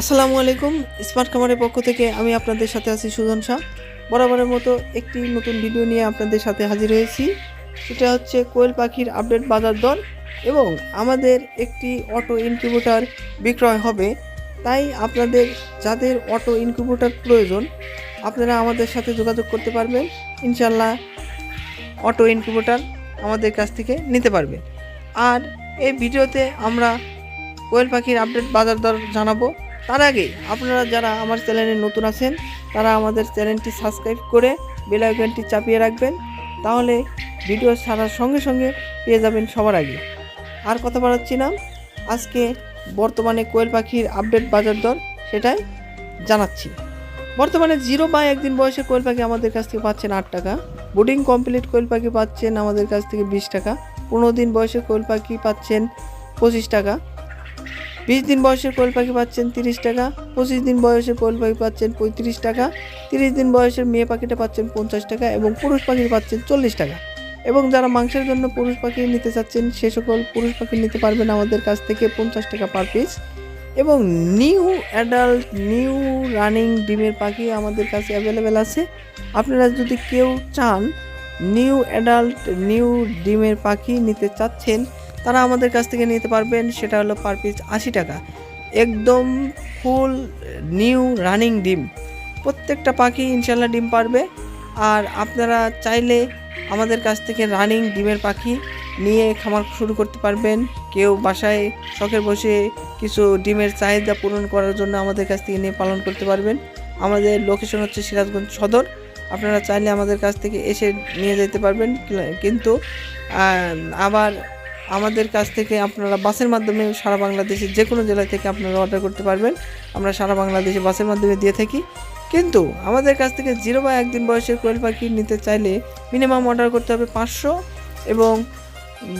আসসালামু আলাইকুম স্মার্ট খামারের পক্ষ থেকে আমি আপনাদের সাথে আছি সুজন শাহ। বরাবরের মতো একটি নতুন ভিডিও নিয়ে আপনাদের সাথে হাজির হয়েছি। সেটা হচ্ছে কোয়েল পাখির আপডেট বাজার দর এবং আমাদের একটি অটো ইনকিউবেটর বিক্রয় হবে। তাই আপনাদের, যাদের অটো ইনকিউবেটর প্রয়োজন, আপনারা আমাদের সাথে যোগাযোগ করতে পারবেন। ইনশাল্লাহ অটো ইনকিউবেটর আমাদের কাছ থেকে নিতে পারবেন আর এই ভিডিওতে আমরা কোয়েল পাখির আপডেট বাজার দর জানাব। তার আগে আপনারা যারা আমার চ্যানেলে নতুন আছেন, তারা আমাদের চ্যানেলটি সাবস্ক্রাইব করে বেল আইকনটি চাপিয়ে রাখবেন, তাহলে ভিডিও ছাড়ার সঙ্গে সঙ্গে পেয়ে যাবেন সবার আগে। আর কথা বাড়াচ্ছি না, আজকে বর্তমানে কোয়েল পাখির আপডেট বাজার দর সেটাই জানাচ্ছি। বর্তমানে জিরো বা একদিন বয়সে কোয়েল পাখি আমাদের কাছ থেকে পাচ্ছেন আট টাকা, বোর্ডিং কমপ্লিট কোয়েল পাখি পাচ্ছেন আমাদের কাছ থেকে বিশ টাকা, পনেরো দিন বয়সে কোয়েল পাখি পাচ্ছেন পঁচিশ টাকা বিশ দিন বয়সের কোয়েল পাখি পাচ্ছেন তিরিশ টাকা, পঁচিশ দিন বয়সের কোয়েল পাখি পাচ্ছেন পঁয়ত্রিশ টাকা, তিরিশ দিন বয়সের মেয়ে পাখিটা পাচ্ছেন পঞ্চাশ টাকা এবং পুরুষ পাখি পাচ্ছেন চল্লিশ টাকা। এবং যারা মাংসের জন্য পুরুষ পাখি নিতে চাচ্ছেন, সে সকল পুরুষ পাখি নিতে পারবেন আমাদের কাছ থেকে পঞ্চাশ টাকা পার পিস এবং নিউ অ্যাডাল্ট নিউ রানিং ডিমের পাখি আমাদের কাছে অ্যাভেলেবেল আছে। আপনারা যদি কেউ চান নিউ অ্যাডাল্ট নিউ ডিমের পাখি নিতে চাচ্ছেন তারা আমাদের কাছ থেকে নিতে পারবেন, সেটা হলো পার পিস আশি টাকা। একদম ফুল নিউ রানিং ডিম। প্রত্যেকটা পাখি ইনশাল্লাহ ডিম পারবে। আর আপনারা চাইলে আমাদের কাছ থেকে রানিং ডিমের পাখি নিয়ে খামার শুরু করতে পারবেন। কেউ বাসায় শখের বসে কিছু ডিমের চাহিদা পূরণ করার জন্য আমাদের কাছ থেকে নিয়ে পালন করতে পারবেন। আমাদের লোকেশন হচ্ছে সিরাজগঞ্জ সদর। আপনারা চাইলে আমাদের কাছ থেকে এসে নিয়ে যেতে পারবেন। কিন্তু আবার আমাদের কাছ থেকে আপনারা বাসের মাধ্যমে সারা বাংলাদেশের যে কোনো জেলা থেকে আপনারা অর্ডার করতে পারবেন। আমরা সারা বাংলাদেশে বাসের মাধ্যমে দিয়ে থাকি। কিন্তু আমাদের কাছ থেকে জিরো বা একদিন বয়সের কোয়েল পাখি নিতে চাইলে মিনিমাম অর্ডার করতে হবে পাঁচশো। এবং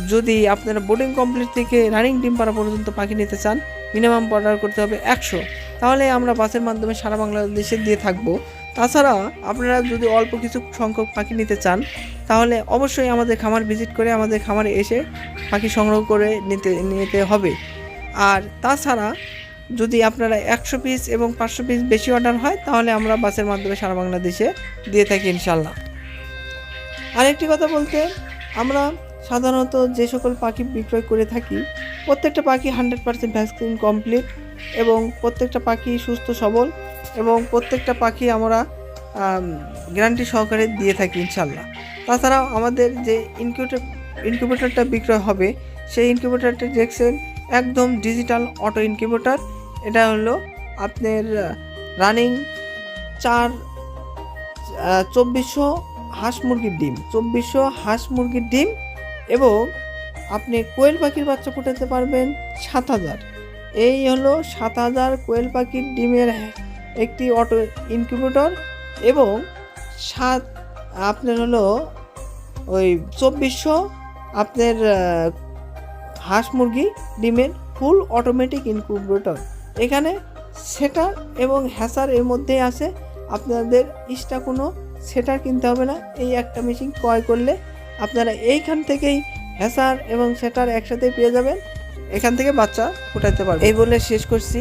যদি আপনারা বোর্ডিং কমপ্লিট থেকে রানিং ডিম পাড়া পর্যন্ত পাখি নিতে চান মিনিমাম অর্ডার করতে হবে একশো। তাহলে আমরা বাসের মাধ্যমে সারা বাংলাদেশে দিয়ে থাকব। তাছাড়া আপনারা যদি অল্প কিছু সংখ্যক পাখি নিতে চান, তাহলে অবশ্যই আমাদের খামার ভিজিট করে আমাদের খামারে এসে পাখি সংগ্রহ করে নিতে নিতে হবে। আর তাছাড়া যদি আপনারা একশো পিস এবং পাঁচশো পিস বেশি অর্ডার হয়, তাহলে আমরা বাসের মাধ্যমে সারা বাংলাদেশে দিয়ে থাকি ইনশাল্লাহ আরেকটি কথা বলতে, আমরা সাধারণত যে সকল পাখি বিক্রয় করে থাকি, প্রত্যেকটা পাখি হান্ড্রেড পার্সেন্ট ভ্যাকসিন কমপ্লিট এবং প্রত্যেকটা পাখি সুস্থ সবল এবং প্রত্যেকটা পাখি আমরা গ্যারান্টি সহকারে দিয়ে থাকি ইনশাল্লাহ। তাছাড়াও আমাদের যে ইনকিউবেটর, ইনকিউবেটরটা বিক্রয় হবে, সেই ইনকিউবেটরটা দেখছেন, একদম ডিজিটাল অটো ইনকিউবেটর। এটা হলো আপনার রানিং চার চব্বিশশো হাঁস মুরগির ডিম, চব্বিশশো হাঁস মুরগির ডিম এবং আপনি কোয়েল পাখির বাচ্চা ফোটাতে পারবেন সাত হাজার। এই হলো সাত হাজার কোয়েল পাখির ডিমের একটি অটো ইনকিউবেটর এবং সাত, আপনার হলো ওই চব্বিশশো আপনার হাঁস মুরগি, ডিমের ফুল অটোমেটিক ইনকিউবেটর এখানে সেটার এবং হ্যাসার এর মধ্যেই আছে, আপনাদের এক্সট্রা কোনো সেটার কিনতে হবে না। এই একটা মেশিন ক্রয় করলে আপনারা এইখান থেকেই হ্যাসার এবং সেটার একসাথে পেয়ে যাবেন। এখান থেকে বাচ্চা ফুটাতে পারবেন। এই বলে শেষ করছি।